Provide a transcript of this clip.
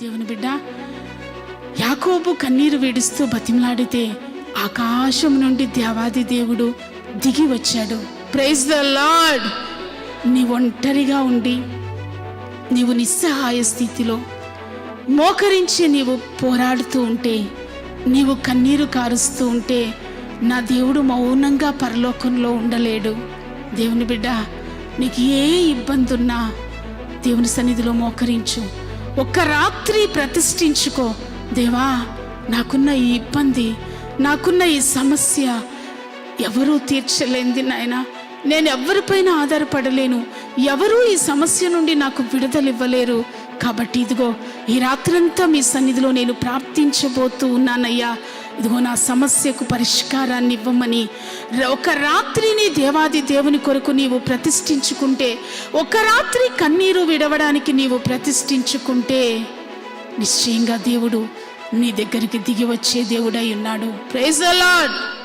దేవుని బిడ్డ యాకోబు కన్నీరు వేడుస్తూ బతిమలాడితే ఆకాశం నుండి దేవాది దేవుడు దిగి వచ్చాడు. ప్రైజ్ ద లాడ్ నీ ఒంటరిగా ఉండి నీవు నిస్సహాయ స్థితిలో మోకరించి నీవు పోరాడుతూ ఉంటే నీవు కన్నీరు కారుస్తూ ఉంటే నా దేవుడు మౌనంగా పరలోకంలో ఉండలేడు. దేవుని బిడ్డ నీకు ఏ ఇబ్బంది ఉన్నా దేవుని సన్నిధిలో మోకరించు. ఒక్క రాత్రి ప్రతిష్ఠించుకో. దేవా నాకున్న ఈ ఇబ్బంది నాకున్న ఈ సమస్య ఎవరూ తీర్చలేంది నాయన. నేను ఎవరిపైన ఆధారపడలేను. ఎవరూ ఈ సమస్య నుండి నాకు విడుదలివ్వలేరు. కాబట్టి ఇదిగో ఈ రాత్రంతా మీ సన్నిధిలో నేను ప్రార్థించబోతూ ఉన్నానయ్యా. ఇదిగో నా సమస్యకు పరిష్కారాన్ని ఇవ్వమని. ఒక రాత్రిని దేవాది దేవుని కొరకు నీవు ప్రతిష్ఠించుకుంటే ఒక రాత్రి కన్నీరు విడవడానికి నీవు ప్రతిష్ఠించుకుంటే నిశ్చయంగా దేవుడు నీ దగ్గరికి దిగి వచ్చే దేవుడై ఉన్నాడు. ప్రైజ్ అలాడ్